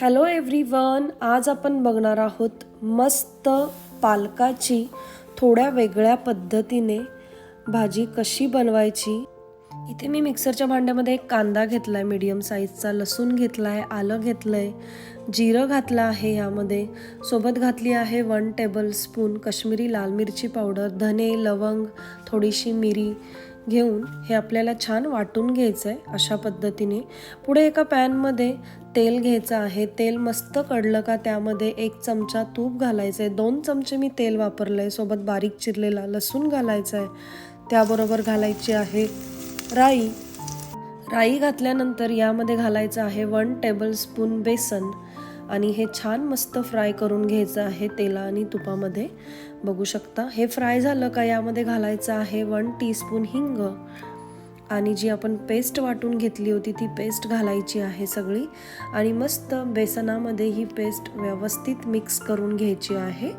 Hello everyone आज आपण बघणार आहोत मस्त पालकाची थोड्या वेगळ्या पद्धतीने भाजी कशी बनवायची. इथे मी मिक्सरच्या भांड्यामध्ये एक कांदा घेतला आहे मीडियम साईजचा लसूण घेतला आहे आलं घेतलं आहे जिरं घातलं आहे यामध्ये. सोबत घातली आहे वन टेबल स्पून कश्मीरी लाल मिरची पावडर धने लवंग थोडीशी मिरी घेऊन हे आपल्याला छान वाटून घ्यायचं आहे अशा पद्धतीने. पुढे एका पॅनमध्ये तेल घ्यायचं आहे. तेल मस्त कडलं का त्यामध्ये एक चमचा तूप घालायचं आहे दोन चमचे मी तेल वापरलं आहे सोबत बारीक चिरलेला लसूण घालायचा आहे त्याबरोबर घालायची आहे राई. राई घातल्यानंतर यामध्ये घालायचं आहे वन टेबल स्पून बेसन. आणि हे छान मस्त फ्राय करून घ्यायचं आहे तेला आणि तुपामध्ये. बघू शकता. हे फ्राय झालं का? यामध्ये घालायचं आहे वन टीस्पून हिंग. आणि जी आपण पेस्ट वाटून घेतली होती ती पेस्ट घालायची आहे सगळी. आणि मस्त बेसनामध्ये ही पेस्ट व्यवस्थित मिक्स करून घ्यायची आहे.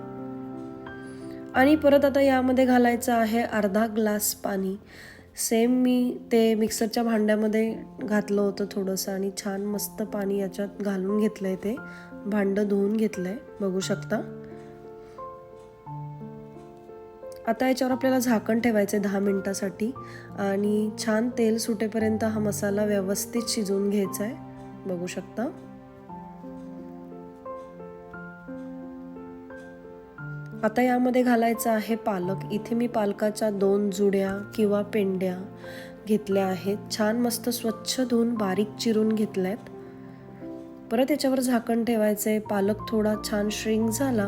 आणि परत आता यामध्ये घालायचं आहे अर्धा ग्लास पाणी. सेम मी ते मिक्सरच्या भांड्यामध्ये घातलं होतं थोडंसं आणि छान मस्त पाणी याच्यात घालून घेतलं आहे ते. भांडं धुवून घेतलं आहे बघू शकता. आता याच्यावर आपल्याला झाकण ठेवायचं आहे दहा मिनटासाठी आणि छान तेल सुटेपर्यंत हा मसाला व्यवस्थित शिजवून घ्यायचा आहे बघू शकता. आता यामध्ये घालायचं आहे पालक. इथे मी पालकाच्या दोन जुड्या किंवा पेंड्या घेतल्या आहेत. छान मस्त स्वच्छ धुवून बारीक चिरून घेतल्यात. परत याच्यावर झाकण ठेवायचं आहे पालक थोडा छान श्रिंक झाला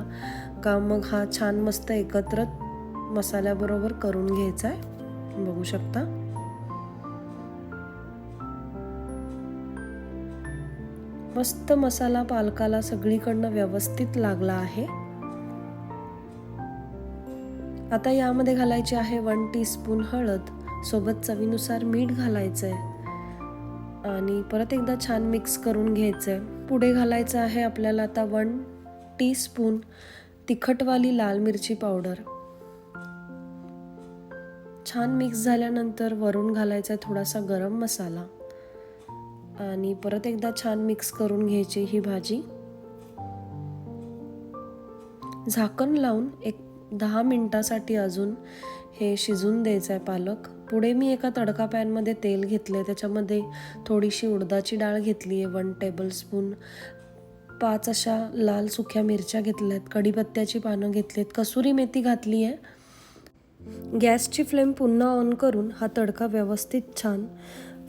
का मग हा छान मस्त एकत्र मसाल्याबरोबर करून घ्यायचा आहे बघू शकता. मस्त मसाला पालकाला सगळीकडनं व्यवस्थित लागला आहे. आता यामध्ये घालायची आहे वन टीस्पून हळद सोबत चवीनुसार मीठ घालायचं आहे आणि परत एकदा छान मिक्स करून घ्यायचं आहे पुढे घालायचं आहे आपल्याला आता वन टीस्पून तिखटवाली लाल मिरची पावडर छान मिक्स झाल्यानंतर वरून घालायचा आहे थोडासा गरम मसाला. आणि परत एकदा छान मिक्स करून घ्यायची ही भाजी. झाकण लावून एक दहा मिनटासाठी अजून हे शिजून द्यायचं आहे पालक. पुढे मी एका तडका पॅनमध्ये तेल आहे त्याच्यामध्ये थोडीशी उडदाची डाळ घेतली आहे वन टेबल स्पून पाच अशा लाल सुक्या मिरच्या घेतल्या आहेत कढीपत्त्याची पानं घेतली आहेत कसुरी मेथी घातली आहे गॅसची फ्लेम पुन्हा ऑन करून हा तडका व्यवस्थित छान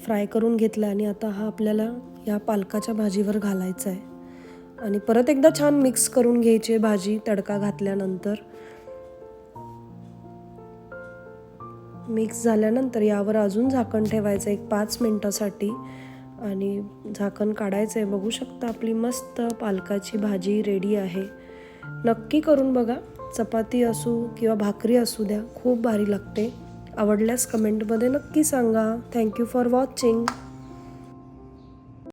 फ्राय करून घेतला आणि आता हा आपल्याला या पालकाच्या भाजीवर घालायचा आहे आणि परत एकदा छान मिक्स करून घ्यायची भाजी तडका घातल्यानंतर. मिक्स झाल्यानंतर यावर अजून झाकण ठेवायचं एक पाच मिनटासाठी. आणि झाकण काढायचं आहे बघू शकता आपली मस्त पालकाची भाजी रेडी आहे. नक्की करून बघा. चपाती असू किंवा भाकरी असू द्या खूप भारी लागते. आवडल्यास कमेंटमध्ये नक्की सांगा. Thank you for watching